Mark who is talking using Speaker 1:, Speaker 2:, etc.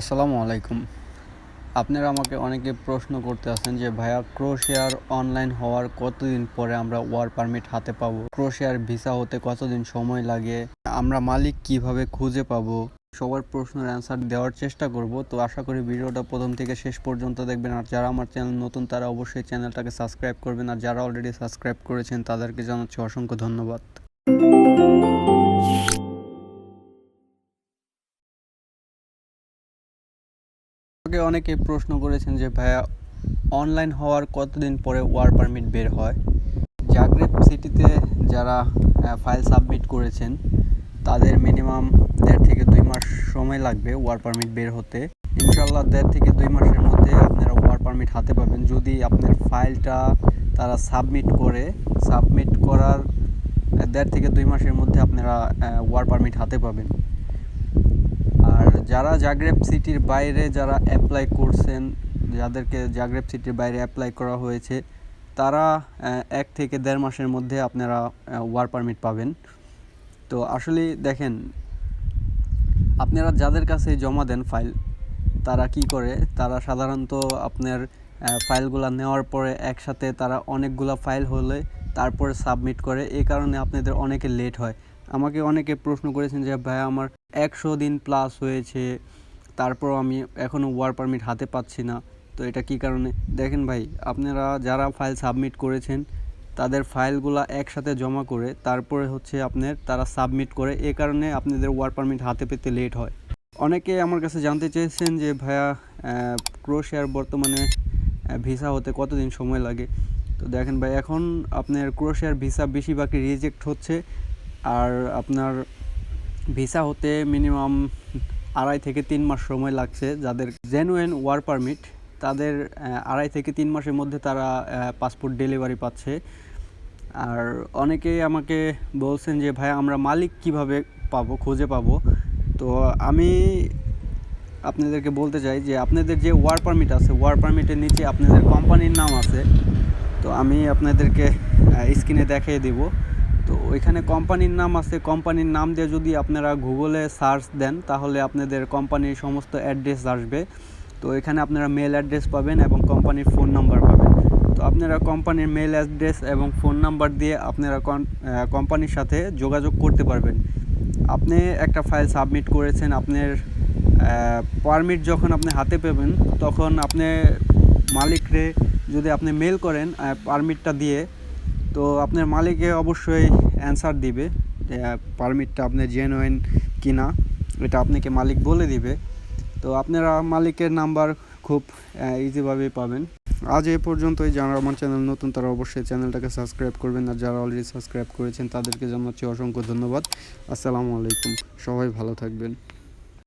Speaker 1: আসসালামু আলাইকুম। আপনারা আমাকে অনেকে প্রশ্ন করতে আছেন যে, ভাইয়া, ক্রোশিয়ার অনলাইন হওয়ার কতদিন পরে আমরা ওয়ার পারমিট হাতে পাবো? ক্রোশিয়ার ভিসা হতে কতদিন সময় লাগে? আমরা মালিক কীভাবে খুঁজে পাবো? সবার প্রশ্নের অ্যান্সার দেওয়ার চেষ্টা করব। তো আশা করি ভিডিওটা প্রথম থেকে শেষ পর্যন্ত দেখবেন। আর যারা আমার চ্যানেল নতুন, তারা অবশ্যই চ্যানেলটাকে সাবস্ক্রাইব করবেন। আর যারা অলরেডি সাবস্ক্রাইব করেছেন, তাদেরকে জানাচ্ছি অসংখ্য ধন্যবাদ। আমাকে অনেকে প্রশ্ন করেছেন যে, ভাইয়া অনলাইন হওয়ার কতদিন পরে ওয়ার পারমিট বের হয়? জাগ্রেব সিটিতে যারা ফাইল সাবমিট করেছেন, তাদের মিনিমাম দেড় থেকে দুই মাস সময় লাগবে ওয়ার পারমিট বের হতে। ইনশাল্লাহ দেড় থেকে দুই মাসের মধ্যে আপনারা ওয়ার পারমিট হাতে পাবেন। যদি আপনার ফাইলটা তারা সাবমিট করে সাবমিট করার দেড় থেকে দুই মাসের মধ্যে আপনারা ওয়ার পারমিট হাতে পাবেন। যারা জাগ্রেব সিটির বাইরে যারা অ্যাপ্লাই করছেন, যাদেরকে জাগ্রেব সিটির বাইরে অ্যাপ্লাই করা হয়েছে, তারা এক থেকে দেড় মাসের মধ্যে আপনারা ওয়ার পারমিট পাবেন। তো আসলে দেখেন, আপনারা যাদের কাছে জমা দেন ফাইল তারা কি করে? তারা সাধারণত আপনার ফাইলগুলো নেওয়ার পরে একসাথে তারা অনেকগুলো ফাইল হলে তারপরে সাবমিট করে। এই কারণে আপনাদের অনেকে লেট হয়। আমাকে অনেকে প্রশ্ন করেছেন যে ভাই আমার একশো দিন প্লাস হয়েছে তারপর আমি এখনও ওয়ার পারমিট হাতে পাচ্ছি না। তো এটা কি কারণে? দেখেন ভাই, আপনারা যারা ফাইল সাবমিট করেছেন, তাদের ফাইলগুলো একসাথে জমা করে, তারপরে হচ্ছে আপনার তারা সাবমিট করে, এ কারণে আপনাদের ওয়ার পারমিট হাতে পেতে লেট হয়। অনেকে আমার কাছে জানতে চেয়েছেন যে, ভাইয়া ক্রোশিয়ার বর্তমানে ভিসা হতে কতদিন সময় লাগে? তো দেখেন ভাই, এখন আপনার ক্রোশিয়ার ভিসা বেশিরভাগই রিজেক্ট হচ্ছে। আর আপনার ভিসা হতে মিনিমাম আড়াই থেকে তিন মাস সময় লাগছে। যাদের জেনুয়েন ওয়ার পারমিট তাদের আড়াই থেকে তিন মাসের মধ্যে তারা পাসপোর্ট ডেলিভারি পাচ্ছে। আর অনেকেই আমাকে বলছেন যে, ভাই, আমরা মালিক কীভাবে পাবো, খুঁজে পাবো? তো আমি আপনাদেরকে বলতে চাই যে, আপনাদের যে ওয়ার পারমিট আছে ওয়ার পারমিটের নিচে আপনাদের কোম্পানির নাম আছে। তো আমি আপনাদেরকে স্ক্রিনে দেখিয়ে দেব। তো ওইখানে কোম্পানির নাম আছে কোম্পানির নাম দিয়ে যদি আপনারা গুগলে সার্চ দেন, তাহলে আপনাদের কোম্পানির সমস্ত অ্যাড্রেস আসবে। তো এখানে আপনারা মেল অ্যাড্রেস পাবেন এবং কোম্পানির ফোন নাম্বার পাবেন। তো আপনারা কোম্পানির মেল অ্যাড্রেস এবং ফোন নাম্বার দিয়ে আপনারা কোম্পানির সাথে যোগাযোগ করতে পারবেন। আপনি একটা ফাইল সাবমিট করেছেন, আপনার পারমিট যখন আপনি হাতে পাবেন, তখন আপনি মালিকরে যদি আপনি মেল করেন পারমিটটা দিয়ে তো আপনার মালিকে অবশ্যই অ্যান্সার দিবে পারমিটটা আপনার জেনুইন কিনা, এটা আপনাকে মালিক বলে দিবে। তো আপনারা মালিকের নাম্বার খুব ইজিভাবেই পাবেন। আজ এ পর্যন্তই। যারা আমার চ্যানেল নতুন, তারা অবশ্যই চ্যানেলটাকে সাবস্ক্রাইব করবেন। আর যারা অলরেডি সাবস্ক্রাইব করেছেন, তাদেরকে জানাচ্ছি অসংখ্য ধন্যবাদ। আসসালামু আলাইকুম। সবাই ভালো থাকবেন।